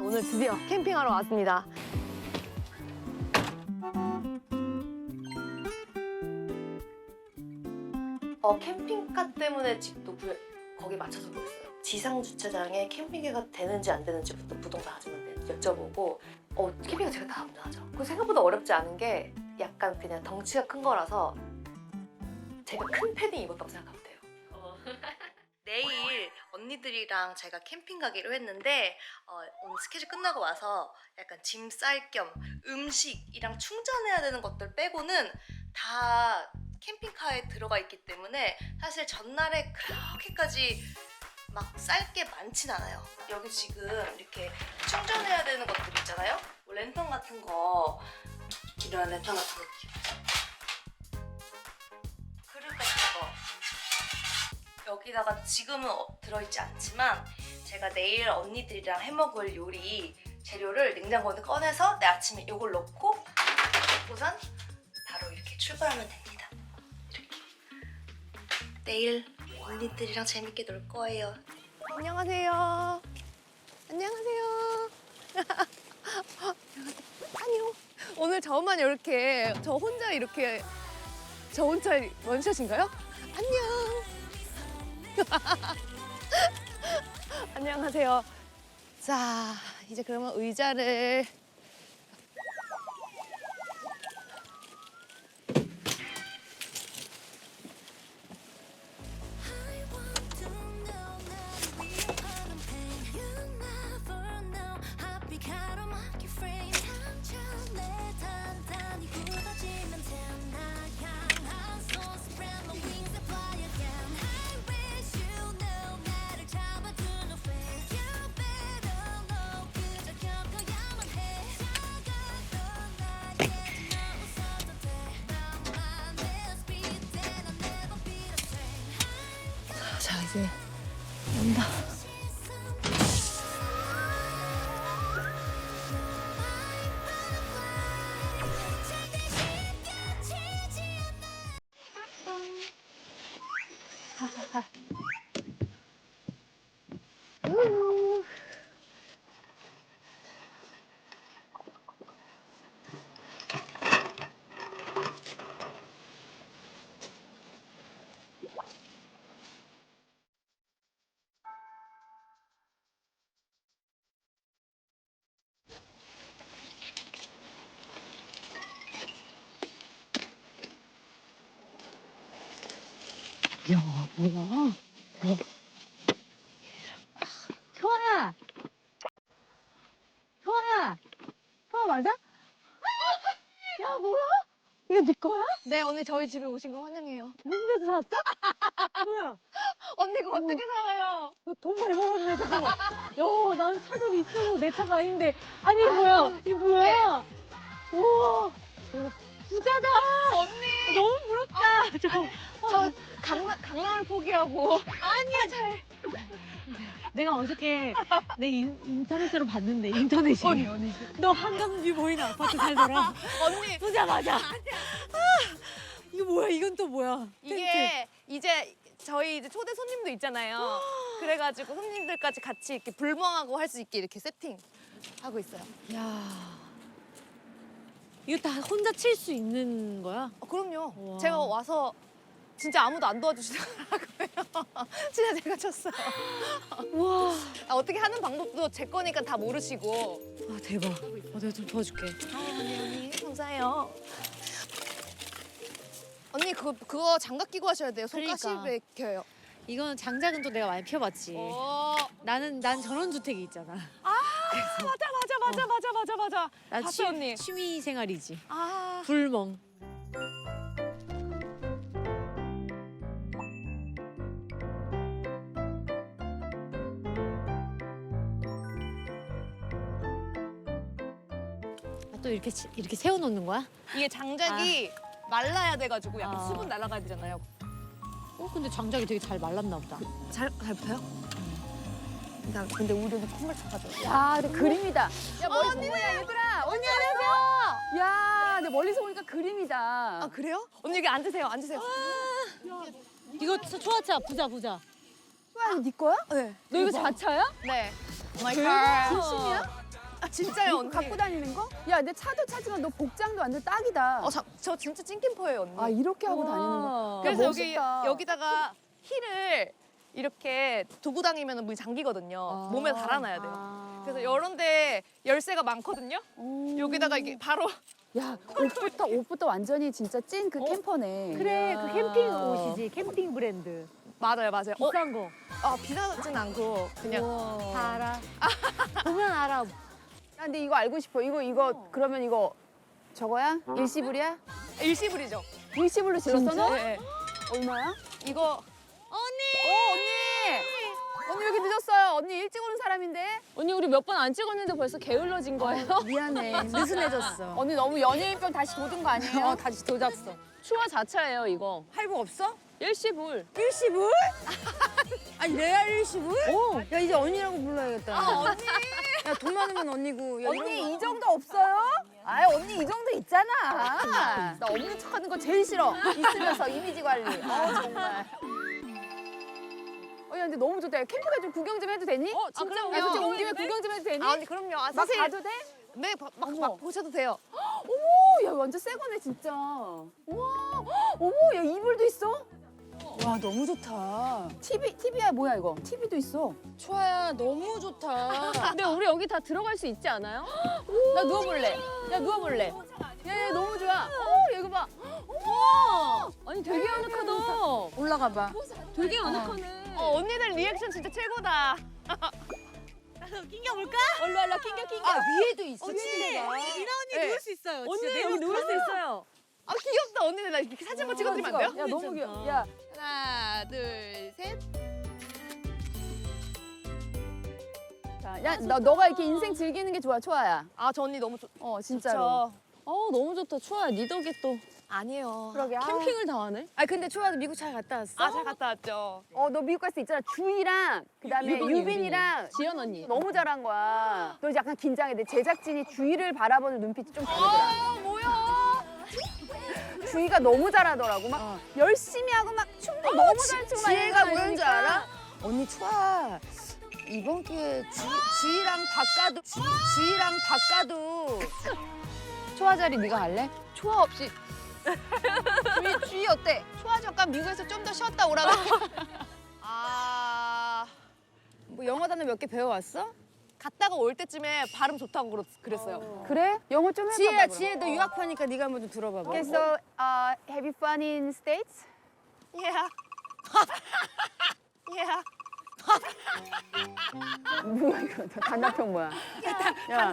오늘 드디어 캠핑하러 왔습니다. 어, 캠핑카 때문에 집도 구해, 거기 맞춰서 보였어요. 지상 주차장에 캠핑카가 되는지 안 되는지부터 부동산 아줌마한테 여쭤보고 어, 캠핑카 제가 다 운전하죠. 그 생각보다 어렵지 않은 게 약간 그냥 덩치가 큰 거라서 제가 큰 패딩 입었다고 돼요. 내일 언니들이랑 제가 캠핑 가기로 했는데 어, 오늘 스케줄 끝나고 와서 약간 짐 쌀 겸 음식이랑 충전해야 되는 것들 빼고는 다 캠핑카에 들어가 있기 때문에 사실 전날에 그렇게까지 막 쌀 게 많진 않아요. 여기 지금 이렇게 충전해야 되는 것들 있잖아요. 뭐 랜턴 같은 거 이런 랜턴 같은 거 여기다가 지금은 어- 들어있지 않지만 제가 내일 언니들이랑 해먹을 요리 재료를 냉장고에 꺼내서 내 아침에 이걸 넣고 우선 바로 이렇게 출발하면 됩니다. 이렇게 내일 언니들이랑 재밌게 놀 거예요. 안녕하세요. 안녕하세요. 안녕. 오늘 저만 이렇게 저 혼자 이렇게 저 혼자 원샷인가요? 안녕. 안녕하세요. 자, 이제 그러면 의자를 哈哈哈 야, 뭐야? 뭐? 효아야! 효아야! 효아 맞아? 야, 뭐야? 이거 네 거야? 네, 오늘 저희 집에 오신 거 환영해요. 누군데서 샀어? 뭐야? 언니 이거 어떻게 살아요? 너 돈 많이 벌었네, 잠깐만. 야, 난 차도 있어도 내 차가 아닌데. 아니, 이거 뭐야? 이거 뭐야? 우와, 부자다! 언니! 너무 부럽다. 잠깐만. 강남, 강남을 포기하고. 아니야, 잘. 내가 어저께 내 인, 인터넷으로 봤는데 인터넷이 언니. 너 한강뷰 보이는 아파트 살더라 언니! 맞아 아, 이거 뭐야 이건 또 뭐야 이게 이제 저희 이제 초대 손님도 있잖아요. 그래가지고 손님들까지 같이 이렇게 불멍하고 할 수 있게 이렇게 세팅하고 있어요. 야 이거 다 혼자 칠 수 있는 거야? 어, 그럼요. 우와. 제가 와서 진짜 아무도 안 도와주시더라고요. 진짜 제가 쳤어요. 우와 아, 어떻게 하는 방법도 제 거니까 다 모르시고. 아 대박 어, 내가 좀 도와줄게 아, 언니, 언니, 감사해요. 언니, 그거, 그거 장갑 끼고 하셔야 돼요. 손가시 그러니까. 베껴요. 이건 장작은 또 내가 많이 펴봤지 오. 나는 난 전원주택이 있잖아 아, 맞아, 맞아, 맞아, 맞아, 맞아, 맞아. 난 봤어, 취, 언니. 취미 생활이지 아. 불멍 이렇게 치- 이렇게 세워놓는 거야? 이게 장작이 말라야 돼가지고 약간 아. 수분 날아가야 되잖아요. 어 근데 장작이 되게 잘 말랐나 보다. 잘, 잘 붙어요? 그러니까 근데 우리 여기 콧물 착하죠. 야, 근데 그림이다. 야, 머리 뭐야, 얘들아. 언니, 안녕하세요. 야, 근데 멀리서 보니까 그림이다. 아, 그래요? 언니 여기 앉으세요, 앉으세요. 이거 초아차 부자 부자. 이거 네 거야? 네. 너 이거 자차야? 네. 진심이야? 아 진짜요 언니. 갖고 다니는 거? 야, 내 차도 차지만 너 복장도 완전 딱이다. 어, 저, 저 진짜 찐캠퍼예요 언니. 아, 이렇게 하고 우와. 다니는 거. 그래서 야, 여기 멋있다. 여기다가 힐을 이렇게 두고 다니면 문이 잠기거든요. 몸에 달아놔야 돼요. 아. 그래서 이런 데 열쇠가 많거든요. 오. 여기다가 이게 바로 야, 옷부터 옷부터 완전히 진짜 찐 그 캠퍼네. 그래 그 캠핑 옷이지 캠핑 브랜드 맞아요 맞아요. 어, 비싼 거. 아 비싸진 않고 그냥 다 알아. 보면 알아. 야, 근데 이거 알고 싶어. 이거 이거 그러면 이거 저거야? 일시불이야? 일시불이죠. 일시불로 질렀어 너? 네. 얼마야? 이거 어, 언니! 언니 왜 이렇게 늦었어요? 언니 일찍 오는 사람인데? 언니 우리 몇 번 안 찍었는데 벌써 게을러진 거예요? 미안해. 느슨해졌어. 언니 너무 연예인병 다시 돋은 거 아니에요? 어 다시 돋았어. 추화 자차예요 이거. 할부 없어? 일시불. 일시불? 아니 레알 일시불? 오. 야 이제 언니라고 불러야겠다. 아 언니 야돈 많으면 언니고. 언니 이 정도 없어요? 아 언니 이 정도 있잖아. 나 없는 척하는 거 제일 싫어. 있으면서 이미지 관리. 아 정말. 어, 야, 근데 너무 좋다. 야, 캠프가 좀 구경 좀 해도 되니? 어 진짜 야, 솔직히 온 네? 김에 구경 좀 해도 되니? 아 언니 그럼요. 아, 막 사실 가도 돼? 네, 막, 막, 어머. 막 보셔도 돼요. 오, 야 완전 새 거네 진짜. 우와, 어머, 야 이불도 있어? 와 너무 좋다. TV, TV야 뭐야 이거? TV도 있어. 추아야 너무 좋다. 근데 우리 여기 다 들어갈 수 있지 않아요? 나 누워볼래. 야 누워볼래. 야, 야 너무 좋아. 어, 야, 이거 봐. 우와. 아니 되게 아늑하다. 올라가 봐. 되게 아늑하네. 어 언니들 리액션 진짜 최고다. 얼른 얼른 낑겨 낑겨. 아 위에도 있어 침대가. 네. 수 있어요. 언니 여기 누울 수 있어요. 아 귀엽다 언니들 나 이렇게 사진 한번 찍어드리면 안 돼요? 야 너무 귀여워. 야, 하나 둘 셋. 자, 야, 너 너가 이렇게 인생 즐기는 게 좋아, 초아야. 아 저 언니 너무 좋. 어, 진짜로. 저 어 너무 좋다. 추아야 니 덕에 또 아니에요. 그러게. 아. 캠핑을 다 하네. 아, 근데 초아도 미국 잘 갔다 왔어? 아 잘 갔다 왔죠. 어, 너 미국 갈때 있잖아. 주희랑 그다음에 유빈이, 유빈이랑 지연 언니. 너무 잘한 거야. 너 약간 긴장해. 내 제작진이 주희를 바라보는 눈빛이 좀 다르더라. 아? 주희가 너무 잘하더라고. 막 열심히 하고 막 춤도 너무 잘 추고 막 지혜가 이러니까. 뭐였는 줄 알아? 언니 초아 이번 기회에 주, 주희랑 바꿔도 주, 주희랑 바꿔도 초아 자리 네가 할래? 초아 없이 주희, 주희 어때? 초아 잠깐 미국에서 좀 더 쉬었다 오라고 아 뭐 영어 단어 몇 개 배워왔어? 갔다가 올 때쯤에 발음 좋다고 그랬, 그랬어요. 그래? 영어 좀 해봐. 지혜야 지혜 너 유학파니까 네가 한번 좀 들어봐봐 Okay, so uh, have you fun in States? Yeah. yeah. 뭐야 이거 단답형 뭐야? 야,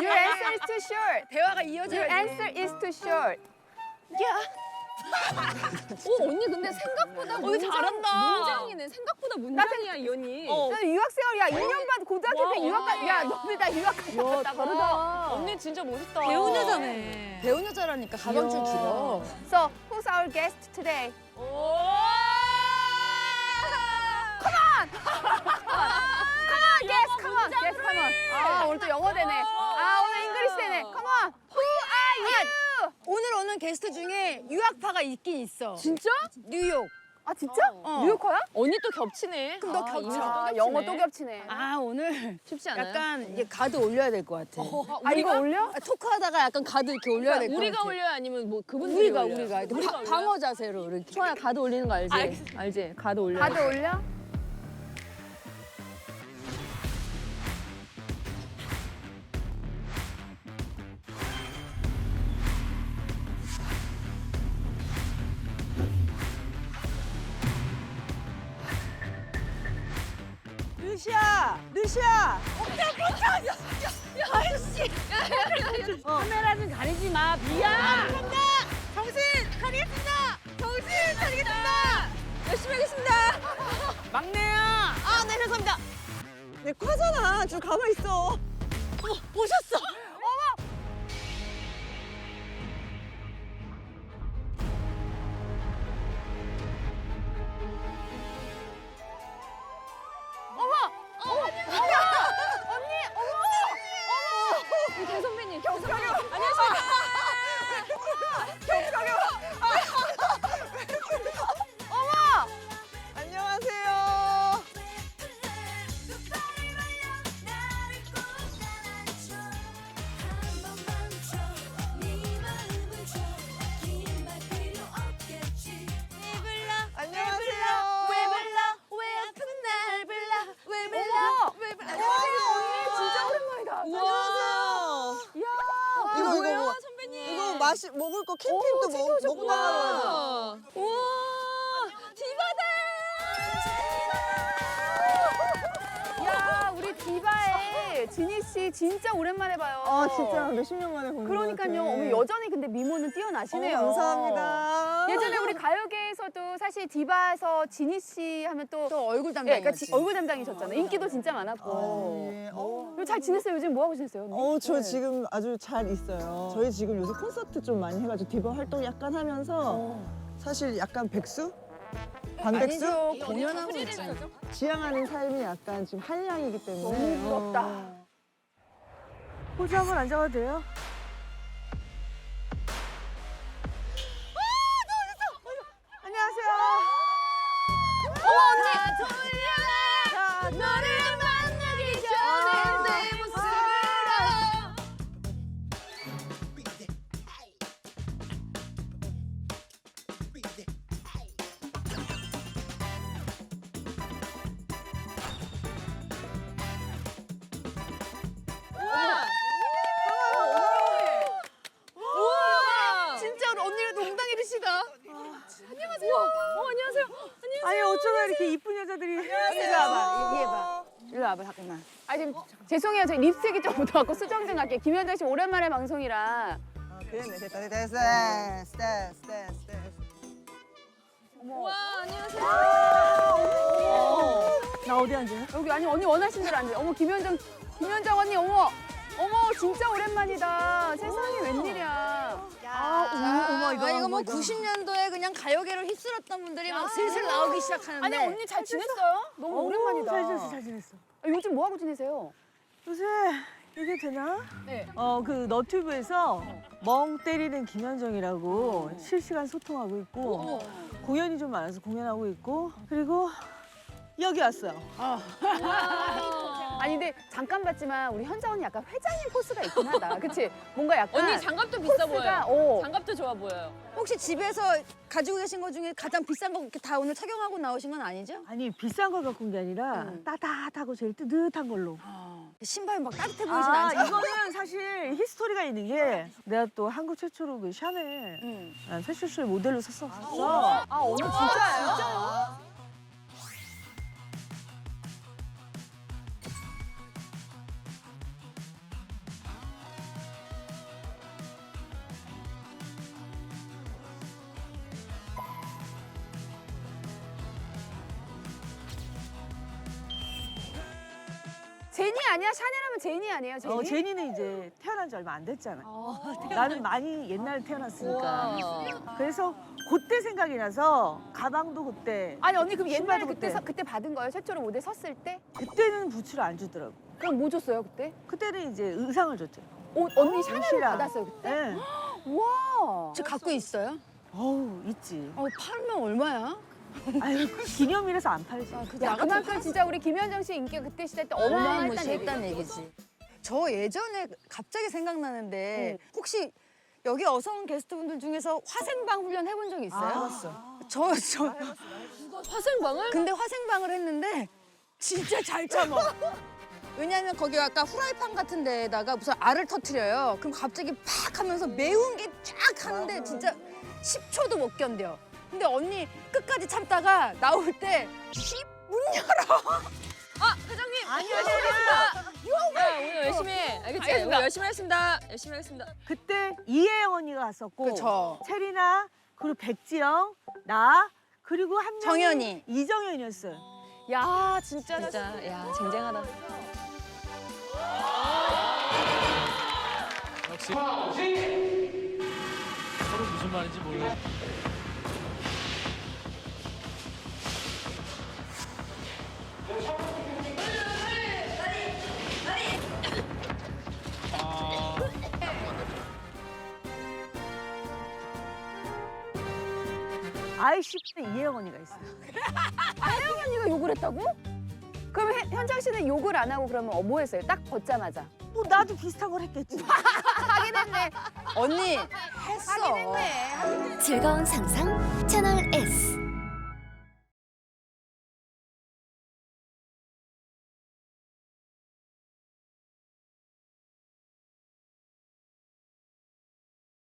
your answer is too short. 대화가 Your 이어져야지 answer is too short. 오 언니 근데 생각보다 언니 잘한다. 문장이네. 생각보다 문장이야 이 언니. 어. 나 유학생활이야. 2년 반 고등학교 때 유학 가. 와. 야, 너네 다 유학 갔다 왔다고. 언니 진짜 멋있다. 배운 여자네. 배운 여자라니까 가방줄 길어 So, who's our guest today? Come on, guest, come on, guest, come on. 아, 오늘 또 영어 되네. 아, 오늘 잉글리시 되네. Come on. Who are you? 오늘 오는 게스트 중에 유학파가 있긴 있어 진짜? 뉴욕 아, 진짜? 어. 뉴요커야? 언니 또 겹치네. 그럼 너 아, 겹쳐. 아, 겹치네. 영어 또 겹치네. 아 오늘 쉽지 않아요? 약간 이게 가드 올려야 될 것 같아 아, 이거 올려? 아, 토크하다가 약간 가드 이렇게 올려야 될 것 같아 우리가 올려요 아니면 뭐 그분들이 우리가 올려요? 우리가 우리가 바-? 방어 자세로 이렇게 초아야 가드 올리는 거 알지? 알지? 가드 올려. 가드 올려? 루시아 루시아 카메라 좀 가리지 마. 미안. 정신 차리겠습니다. 정신 차리겠습니다. 열심히 하겠습니다. 막내야 아, 네, 죄송합니다. 내 과잖아 좀 가만 있어 어, 보셨어? 마시 먹을 거 캠핑도 먹, 먹고 나가요. 디바의 진희 씨 진짜 오랜만에 봐요. 아 진짜 몇십 년 만에 보는 그러니까요. 것 같아. 여전히 근데 미모는 뛰어나시네요. 어, 감사합니다. 예전에 우리 가요계에서도 사실 디바에서 진희 씨 하면 또, 또 얼굴 예, 그러니까 얼굴 담당이셨잖아요. 인기도 진짜 많았고. 예. 어. 그리고 잘 지냈어요? 요즘 뭐 하고 지냈어요? 언니? 어, 저 지금 아주 잘 있어요. 저희 지금 요새 콘서트 좀 많이 해가지고 디바 활동 약간 하면서 사실 약간 백수? 반백수? 아니죠. 공연하고 있잖아. 지향하는 삶이 약간 지금 한량이기 때문에. 너무 부럽다. 포즈 한번 앉아봐도 돼요? 와봐, 잠깐만. 아, 지금 죄송해요. 저 립스틱이 좀 묻어갖고 수정 좀 할게요. 김현정 씨 오랜만에 방송이라. 아, 그랬네 됐다 됐다 됐어 됐어 됐어 됐어 와, 안녕하세요. 나 어디 앉아요? 여기 아니 언니 원하신 대로 앉아요. 어머 김현정, 김현정 언니 어머. 어머 진짜 오랜만이다. 세상에 웬일이야. 아, 어머, 어머 이거. 아, 이거 뭐 90년도에 그냥 가요계를 휩쓸었던 분들이 막 슬슬 나오기 시작하는데. 아니 언니 잘 지냈어요? 너무 오랜만이다. 잘 지냈어 잘 지냈어 아, 요즘 뭐 하고 지내세요? 요새 이게 되나? 네. 어 그 너튜브에서 멍 때리는 김현정이라고 실시간 소통하고 있고 공연이 좀 많아서 공연하고 있고 그리고 여기 왔어요. 아니 근데 잠깐 봤지만 우리 현정 언니 약간 회장님 포스가 있긴 하다. 그치? 뭔가 약간 언니 장갑도 비싸 보여요. 포스가 어. 장갑도 좋아 보여요. 혹시 집에서 가지고 계신 것 중에 가장 비싼 거 이렇게 다 오늘 착용하고 나오신 건 아니죠? 아니 비싼 걸 갖고 온 게 아니라 음. 따뜻하고 제일 뜨뜻한 걸로. 신발이 막 따뜻해 보이진 아 않죠? 이거는 사실 히스토리가 있는 게 내가 또 한국 최초로 그 샤넬 음. 난 패션쇼의 모델로 섰었어. 아 언니 진짜예요? 제니 아니야? 샤넬하면 제니 아니에요? 제니? 어, 제니는 이제 태어난 지 얼마 안 됐잖아. 나는 많이 옛날에 태어났으니까. 그래서 그때 생각이 나서 가방도 그때 아니 언니 그럼 옛날에 신발도 그때 그때. 서, 그때 받은 거예요? 최초로 무대 섰을 때? 그때는 부츠를 안 주더라고. 그럼 뭐 줬어요 그때? 그때는 이제 의상을 줬죠. 어, 언니 샤넬을 옷이랑. 받았어요 그때? 네. 와. 저 갖고 있어요? 어우 있지. 어, 팔면 얼마야? 아유 기념이라서 안 팔지. 야, 그만큼 진짜 우리 김현정 씨 인기가 그때 시대 때 어마어마했다는. 어마무시했다는 얘기지. 저 예전에 갑자기 생각나는데 음. 혹시 여기 어서 온 게스트분들 중에서 화생방 훈련 해본 적 있어요? 해봤어. 저, 저. 화생방을? 근데 화생방을 했는데 진짜 잘 참아. 왜냐하면 거기 아까 후라이팬 같은 데에다가 무슨 알을 터트려요. 그럼 갑자기 팍 하면서 매운 게 쫙 하는데 진짜 10초도 못 견뎌. 근데 언니 끝까지 참다가 나올 때 문 열어. 회장님 아니요 야 오늘 열심히 해. 알겠지? 오늘 열심히 하겠습니다. 열심히 하겠습니다. 그때 이혜영 언니가 갔었고 그쵸. 체리나 그리고 백지영 나 그리고 한 명이 정연이. 이정현이었어요. 야 진짜 진짜 야 쟁쟁하다. 역시 서로 무슨 말인지 모르겠 아이씨는 이혜영 언니가 있어요. 혜영 언니가 욕을 했다고? 그럼 해- 현정 씨는 욕을 안 하고 그러면 어, 뭐 했어요? 딱 벗자마자. 뭐 나도 비슷한 걸 했겠지. 하긴 했네. 언니 했어. 즐거운 상상 채널